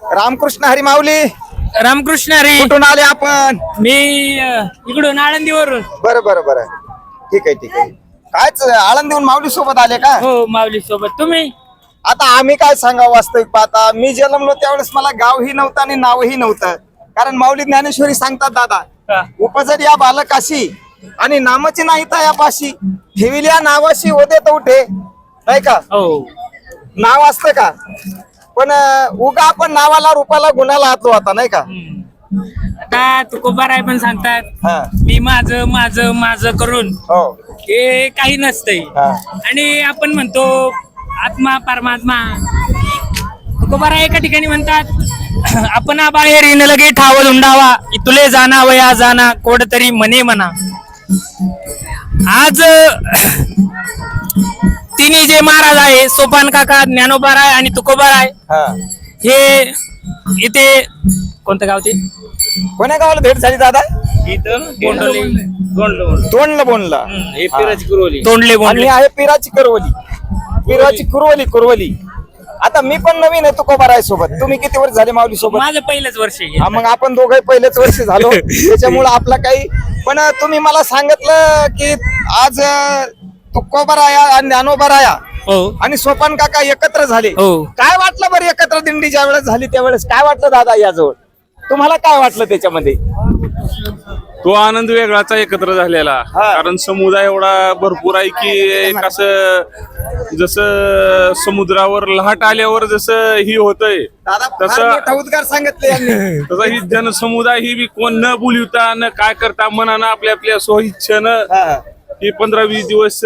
रामकृष्ण हरी माऊली. रामकृष्ण रे कुठून आले आपण? मी अ, इकडून आळंदीवरून. बरं बरं बरं. ठीक आहे ठीक आहे. कायच आळंदीहून माऊली सोबत आले का? हो माऊली सोबत तुम्ही? आता आम्ही काय सांगावं वास्तविक पाहता? मी जन्मलो त्यावेळेस मला गावही नव्हतं आणि नावही नव्हतं. कारण माऊली ज्ञानेश्वरी सांगतात दादा हा. उपजर या बालकाशी आणि नामाची नाही या पाशी. ठेविल्या नावाशी होते तो उठे. नाही का? हो. नाव असतं का? पण उगा आपण नावाला रूपाला गुणाला हातलो आता नाही का. आता तुकोबाराय पण सांगतात मी माझं माझं माझं करून हो. हे काही नसतंय. हा. आणि आपण म्हणतो आत्मा परमात्मा. तुकोबारा एका ठिकाणी म्हणतात आपण बाहेर येणं लगे ठाव धुंडावा इथुले जाना वया जाना कोड तरी म्हणे म्हणा. आज तिन्ही जे महाराज आहे सोपान काका ज्ञानोबाराय आणि तुकोबाराय हा. हे इथे कोणतं गाव ते? कोण्या गावाला भेट झाली दादा? गोंडोली तोंडलं बोनला तोंडले आणि बोंडले आहे पिराची करवली. पिराची कुरवली कुरवली. आता मी पण नवीन आहे तुकोबार आहे सोबत. तुम्ही किती वर्ष झाले माऊली सोबत? माझं पहिलंच वर्ष आहे. हा, मग आपण दोघे पहिलेच वर्ष झालो. त्याच्यामुळे आपला काही पण तुम्ही मला सांगितलं की आज तुकोबराया आणि ज्ञानोबराया हो. आणि सोपान काका एकत्र झाले. हो. काय वाटलं बरं एकत्र दिंडी ज्या वेळेस झाली त्यावेळेस? काय वाटलं दादा याजवळ? तुम्हाला काय वाटलं त्याच्यामध्ये? तो आनंद वेगळाचा एकत्र झालेला. कारण समुदाय एवढा भरपूर आहे की एक असं जसं समुद्रावर लाट आल्यावर जसं ही होतंय तसं उद्गार सांगितले यांनी. तसा ही जनसमुदाय ही बी कोण न बोलवता न काय करता मनानं आपल्या आपल्या स्वइच्छेनं हा. पंधरा वीस दिवस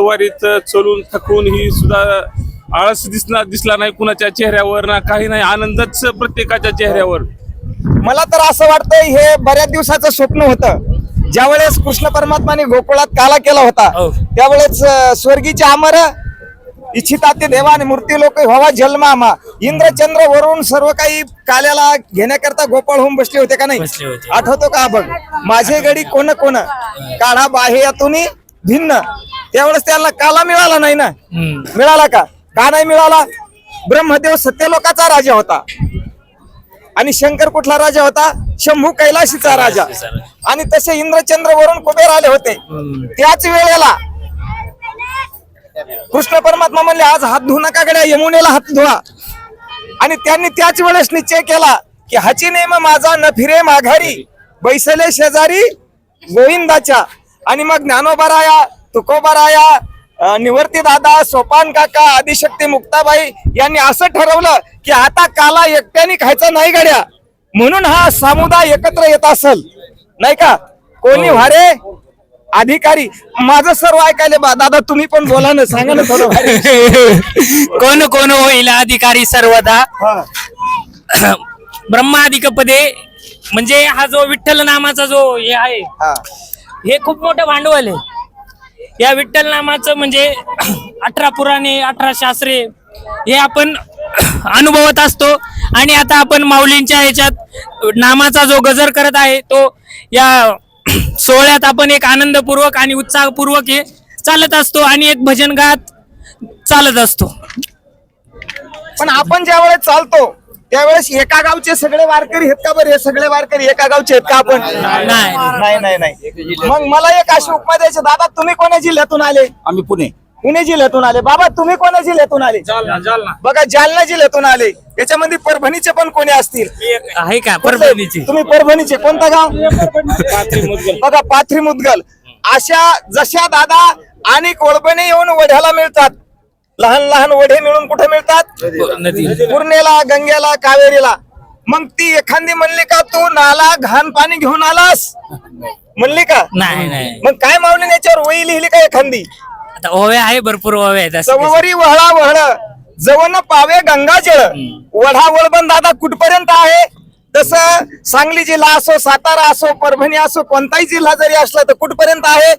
वारीत चलून थकून ही सुद्धा आळस दिसला दिसला नाही कुणाच्या चेहऱ्यावर ना काही नाही आनंदच प्रत्येकाच्या चेहऱ्यावर मला तर असं वाटतंय हे बऱ्याच दिवसाचं स्वप्न होतं ज्यावेळेस कृष्ण परमात्माने गोकुळात काला केला होता हो. त्यावेळेस स्वर्गीचे अमर इच्छिता ते देवा आणि मूर्ती लोक व्हावा जन्मामा इंद्र चंद्र वरून सर्व काही काल्याला घेण्याकरता गोपाळ होऊन बसले होते का नाही? बसले होते. आठवतो का? बघ माझे गडी कोण कोण? काढा बाह्यातून भिन्न. त्यावेळेस त्यांना काला मिळाला नाही ना? हम्म. मिळाला का? का नाही मिळाला? ब्रह्मदेव सत्यलोकाचा राजा होता. आणि शंकर कुठला राजा होता? शंभू कैलाशीचा राजा. आणि तसे इंद्रचंद्र वरून कुबेर आले होते. हम्म. त्याच वेळेला कृष्ण परमात्मा म्हणले आज हात धुऊ नका गड्या यमुनेला हात धुवा. आणि त्यांनी त्याच वेळेस निश्चय केला की हाची नेम माझा न फिरे माघारी. बैसले शेजारी गोविंदाच्या. आणि मग ज्ञानोबराया तुकोबराया निवर्ती दादा सोपान काका आदिशक्ती मुक्ताबाई यांनी असं ठरवलं की आता काला एकट्याने खायचा नाही गड्या. म्हणून हा समुदाय एकत्र येत असल. नाही का? कोणी व्हारे? अधिकारी माझं सर्व ऐकायले बा दादा तुम्ही पण बोला ना सांगा ना थोडं. कोण कोण होईल अधिकारी सर्वदा ब्रह्माधिक पदे म्हणजे हा जो विठ्ठल नामाचा जो हे आहे हा. हे खूप मोठं भांडवल आहे या विठ्ठल नामाचं म्हणजे अठरा पुराणे अठरा शास्त्रे हे आपण अनुभवत असतो आणि आता आपण माऊलींच्या ह्याच्यात नामाचा जो गजर करत आहे तो या सोहळ्यात आपण एक आनंदपूर्वक आणि उत्साहपूर्वक हे चालत असतो आणि एक भजन गात चालत असतो. पण आपण ज्या वेळेस चालतो त्यावेळेस एका गावचे सगळे वारकरी आहेत का बरं? हे सगळे वारकरी एका गावचे आहेत का आपण? नाही. नाही नाही. नाही मग मला एक अशी उपमा द्यायची दादा तुम्ही कोण्या जिल्ह्यातून आले? आम्ही पुणे. पुणे जिल्ह्यातून आले. बाबा तुम्ही कोण्या जिल्ह्यातून आले? बघा जालना जिल्ह्यातून आले. याच्यामध्ये परभणीचे पण कोणी असतील? आहे. का? परभणीची. तुम्ही परभणीचे. कोणतं गाव? बघा पाथरी मुदगल. अशा जशा दादा आणि कोळपणे येऊन वढ्याला मिळतात. लहान लहान वढे मिळून कुठे मिळतात? पूर्णेला गंगेला कावेरीला. मग ती एखादी म्हणली का तू नाला घाण पाणी घेऊन आलास? म्हणली का नाही नाही. मग काय मावली याच्यावर वही लिहिली का एखादी? आता ओवे आहे भरपूर ओवे आहेत असं वहळा वहळ जवन पावे गंगाजळ वढा वळबन दादा कुठपर्यंत आहे? तसं सांगली जिल्हा असो सातारा असो परभणी असो कोणताही जिल्हा जरी असला तर कुठपर्यंत आहे?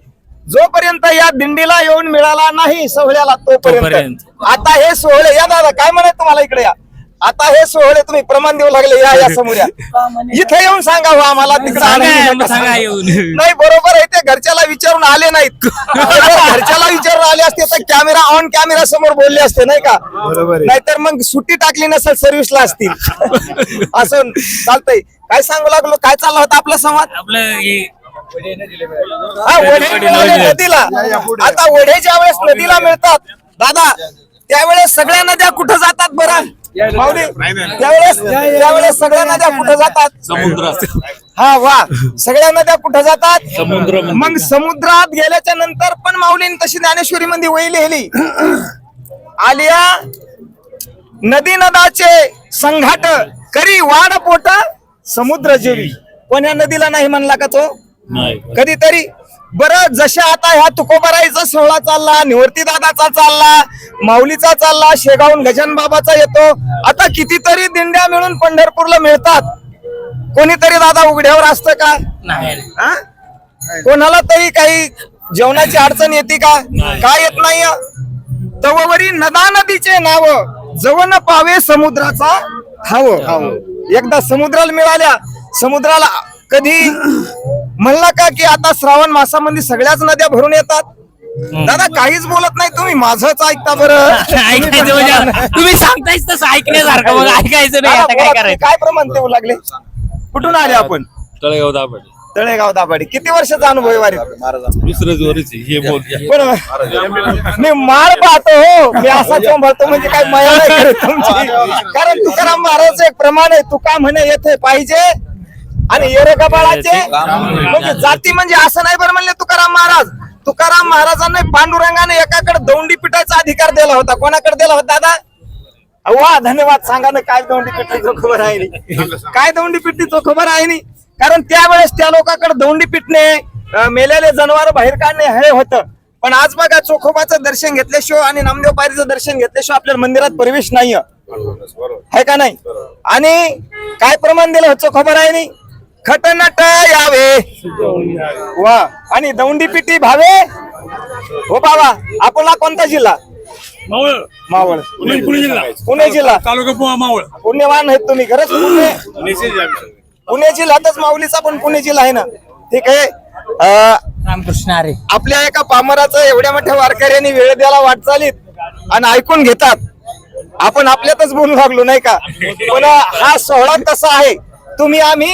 जोपर्यंत या दिंडीला येऊन मिळाला नाही सोहळ्याला तोपर्यंत. तोपर्यंत. आता हे सोहळे या दादा काय म्हणत तुम्हाला इकडे या? आता हे सोहळे तुम्ही प्रमाण देऊ लागले या या समोर या. इथे येऊन सांगा हो आम्हाला तिकडे. नाही बरोबर आहे ते घरच्याला विचारून आले नाहीत. घरच्याला विचारून आले असते तर कॅमेरा ऑन कॅमेरा समोर बोलले असते नाही का? नाहीतर मग सुट्टी टाकली नसेल सर्व्हिसला असतील. असं चालतंय. काय सांगू लागलो? काय चालला होता आपला संवाद? आपलं हे नदीला. आता वढे ज्या वेळेस नदीला मिळतात दादा त्यावेळेस सगळ्या नद्या कुठं जातात बरं? माऊली त्यावेळेस त्यावेळेस सगळ्या नद्या कुठं जातात? हा वा. सगळ्या नद्या कुठं जातात? समुद्र मग समुद्रात गेल्याच्यानंतर पण माऊलीने तशी ज्ञानेश्वरी मध्ये वही लिहिली. आलिया नदी नदाचे संघाट करी वाड पोट समुद्र जेवी पण या नदीला नाही म्हणला का तो? कधीतरी बरं जसे आता ह्या तुकोबाराईचा सोहळा चालला निवर्ती दादाचा चालला माऊलीचा चालला शेगावून गजान बाबाचा येतो आता कितीतरी दिंड्या मिळून पंढरपूरला मिळतात. कोणीतरी दादा उघड्यावर असतं का? नाही? कोणाला तरी काही जेवणाची अडचण येते का? काय येत नाही? तववरी नदा नदीचे नाव जवळ पावे समुद्राचा ठाव. एकदा समुद्राला मिळाल्या समुद्राला कधी म्हणला का की आता श्रावण मासामध्ये सगळ्याच नद्या भरून येतात? दादा काहीच बोलत नाही तुम्ही माझंच ऐकता बरं. ऐकायचं म्हणजे तुम्ही सांगतायच तसं ऐकण्यासारखं मग ऐकायचं नाही आता काय बोला, करायचं? काय प्रमाण देऊ लागले? कुठून आले आपण? तळेगाव दाभाडे. तळेगाव दाभाडी. किती वर्षाचा अनुभव आहे वारीत? दुसरं जोरीचे हे बोल. पण मी माळ पाहतो हो. मी असा चोंबळतो म्हणजे काय मया नाही करत तुमची. कारण तुकाराम महाराज एक प्रमाण आहे तुका म्हणे येथे पाहिजे आणि येरे कपाळाचे म्हणजे जाती म्हणजे असं नाही बरं म्हणले तुकाराम महाराज. तुकाराम महाराजांना पांडुरंगाने एकाकडे दौंडी पिटायचा अधिकार दिला होता. कोणाकडे दिला होता दादा? वा धन्यवाद. सांगा ना काय दौंडी पिठी खबर आहे नी? काय दौंडी पिठी खबर आहे नी? कारण त्यावेळेस त्या लोकांकडे दौंडी पिटणे मेलेले जनावर बाहेर काढणे हे होतं. पण आज बघा चोखोबाचं दर्शन घेतल्याशिवाय आणि नामदेव पायरीचं दर्शन घेतल्याशिवाय आपल्या मंदिरात प्रवेश नाही आहे का नाही? आणि काय प्रमाण दिलं होतं खबर आहे नी? खटनट यावे. वा. आणि दौंडी पिटी भावे? हो बाबा आपला कोणता जिल्हा? मावळ. मावळ. पुणे पुणे जिल्हा. पुणे जिल्हा. तालुका मावळ. पुण्यवान आहेत तुम्ही खरंच पुणे. पुणे जिल्ह्यातच माऊलीचा पण पुणे जिल्हा आहे ना. ठीक आहे. रामकृष्ण अरे आपल्या एका पामराचं एवढ्या मोठ्या वारकऱ्यांनी वेळ द्यायला वाटचालीत आणि ऐकून घेतात. आपण आपल्यातच बोलू लागलो नाही का? पण हा सोहळा तसा आहे? तुम्ही आम्ही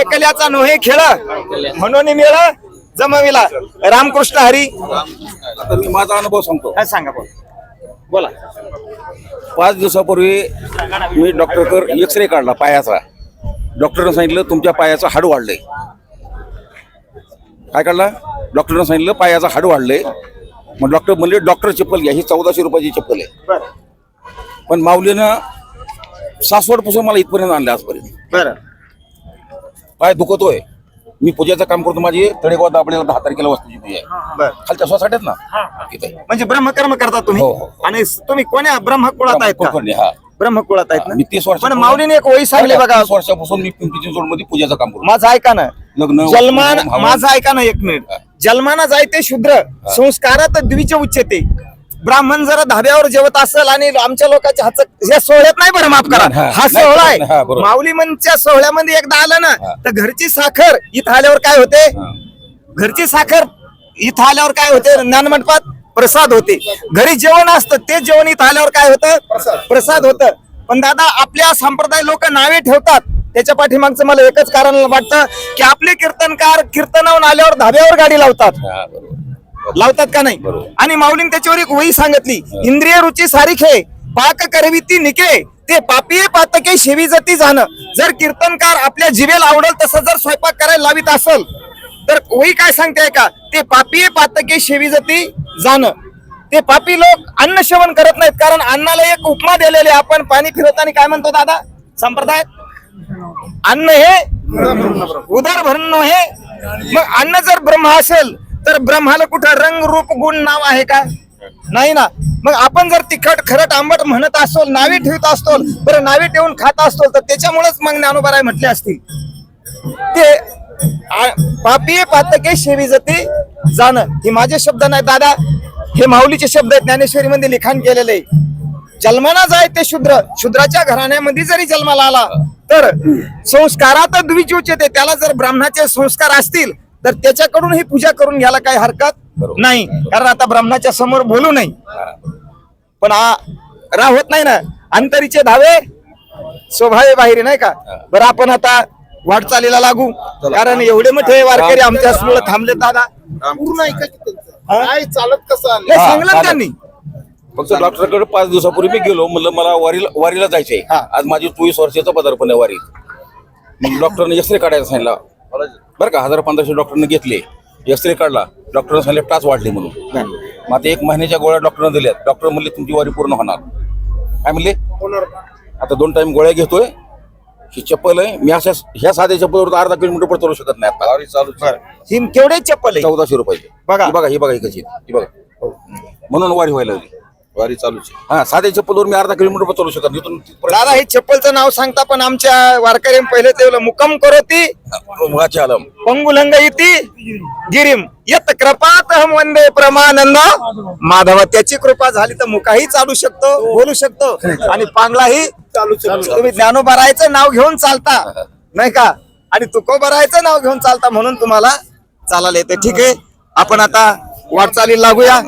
एकल्याचा नोहे खेळ. म्हणून मेळ जमविला. रामकृष्ण हरी. मी माझा अनुभव सांगतो. सांगा बोल. बोला. पाच दिवसापूर्वी मी डॉक्टरकर एक्सरे काढला पायाचा. डॉक्टरनं सांगितलं तुमच्या पायाचं हाड वाढलंय. काय काढला? डॉक्टरनं सांगितलं पायाचं हाड वाढलंय. मग डॉक्टर म्हणले डॉक्टर चप्पल घ्या ही चौदाशे रुपयाची चप्पल आहे. पण माऊलीनं सासवडपासून मला इथपर्यंत आणलं आजपर्यंत. बर. पाय दुखतोय. मी पूजेचं काम करतो माझी तळेगाव दाबडे दहा तारखेला वस्तूची पूजा आहे. बर. खालच्या सोसायटीत ना? तिथे म्हणजे ब्रह्मकर्म करता तुम्ही? हो, हो. आणि तुम्ही कोण्या ब्रह्मकुळात आहेत का? कोकण हा. ब्रह्मकुळात आहेत मी ना तीस वर्ष पण माऊलीने एक वही सांगली बघा. तीस वर्षापासून मी पिंपरी चिंचवडमध्ये पूजेचं काम करतो. माझं ऐका ना. लग्न जन्मान हवन. माझं ऐका ना एक मिनिट. जन्माना जायते शूद्र संस्कारात द्विज उच्चते ब्राह्मण जरा धाब्यावर जेवत असेल आणि आमच्या लोकांच्या हात या सोहळ्यात नाही बरं माफ करा. हा, सोहळा आहे. माऊली मनच्या सोहळ्यामध्ये एकदा आलं ना. तर घरची साखर इथं आल्यावर काय होते. घरची साखर इथं आल्यावर काय होते? ज्ञानमंडपात प्रसाद होते. घरी जेवण असतं ते जेवण इथं आल्यावर काय होतं? प्रसाद. होतं. पण दादा आपल्या संप्रदाय लोक नावे ठेवतात. त्याच्या पाठीमागचं मला एकच कारण वाटतं की आपले कीर्तनकार कीर्तनावून आल्यावर धाब्यावर गाडी लावतात. लावतात का नाही? आणि माऊलीने त्याच्यावर एक वही सांगितली इंद्रिय रुची सारिखे पाक करविती निके ते पापिये पातके शेवी जती जाणं. जर कीर्तनकार आपल्या जिभेला आवडल तसं जर स्वयंपाक करायला लावित असल तर वही काय सांगते का ते पापिये पातके शेवी जती जाणं. ते पापी लोक अन्न सेवन करत नाहीत कारण अन्नाला एक उपमा दिलेली आहे. आपण पाणी फिरवताना काय म्हणतो दादा? संप्रदाय? अन्न हे उदर भरण हे. मग अन्न जर ब्रह्म असेल तर ब्रह्माला कुठं रंग रूप गुण नाव आहे का? नाही ना. मग आपण जर तिखट खरट आंबट म्हणत असतो नावे ठेवत असतो बरं नावे ठेवून खात असतो तर त्याच्यामुळेच मग ज्ञानोबाराय म्हटले असतील ते पापी पातके शेवी जती जाणं. हे माझे शब्द नाही दादा. हे माऊलीचे शब्द आहेत ज्ञानेश्वरी मध्ये लिखाण केलेले जन्माला जाय ते शूद्र. शूद्राच्या घराण्यामध्ये जरी जन्माला आला तर संस्कारात द्विजीवचे त्याला जर ब्राह्मणाचे संस्कार असतील तर त्याच्याकडून ही पूजा करून घ्यायला काही हरकत. नाही. कारण आता ब्राह्मणाच्या समोर बोलू नाही पण राहत नाही ना. अंतरीचे धावे स्वभावे बाहेर नाही का? बरं आपण आता वाटचालीला लागू. कारण एवढे मोठे वारकरी आमच्यासमोर थांबले दादा. पूर्ण ऐका की त्यांचं काय चालत कसं सांगलं. त्यांनी? फक्त डॉक्टरकडे पाच दिवसापूर्वी मी गेलो. म्हणलं मला वारीला वारीला जायचंय. हा. आज माझी चोवीस वर्षाचं पदार्पण आहे वारीत. मग डॉक्टरने एक्सरे काढायला सांगितला. बरं का हजार पंधराशे डॉक्टरने घेतले एक्सरे काढला डॉक्टरने सांगितले टाच वाढली म्हणून. मग आता एक महिन्याच्या गोळ्या डॉक्टरने दिल्यात. डॉक्टर म्हणले तुमची वारी पूर्ण होणार. काय म्हणले? आता दोन टाइम गोळ्या घेतोय ही चप्पल आहे मी अशा ह्या साध्या चप्पलवर अर्धा किलोमीटर पण चालू शकत नाही आता. चालू ही केवढे चप्पल आहे? चौदाशे रुपयाची. बघा. ही बघा ही बघा ही कशी आहे. ही बघा. म्हणून वारी व्हायला लागली. वारी चालूच हा साध्या चप्पलवर मी अर्धा किलोमीटर पण चालू शकत नाही. इथून तिथपर्यंत- दादा हे चप्पलचं नाव सांगता पण आमच्या वारकरी पहिले ते मुक्काम करोती आलम. पंगुलंग इति गिरीम. यत कृपात हम वंदे प्रमानंद. माधव त्याची कृपा झाली तर मुकाही चालू शकतो बोलू शकतो. आणि पांगलाही चालू. शकतो तुम्ही ज्ञानोबरायचं नाव घेऊन चालता नाही का? आणि तुकोबरायचं नाव घेऊन चालता म्हणून तुम्हाला चालायला येते. ठीक आहे? आपण आता वाटचाली लागूया.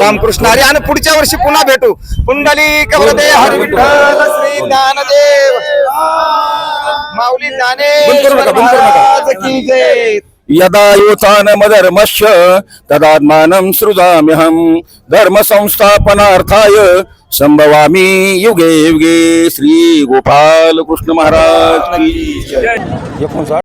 रामकृष्ण. हरी आणि पुढच्या वर्षी पुन्हा भेटू. पुंडली कवरदे हरी विठ्ठल श्री ज्ञानदेव. माऊली ज्ञानेश्वर नका, बंद करू नका. महाराज की जय. यदा युतानमधर्मश्च तदात्मानं सृजाम्यहं धर्म संस्थापनार्थाय संभवामी युगे युगे श्री गोपाल कृष्ण महाराज की जय. एकोणसाठ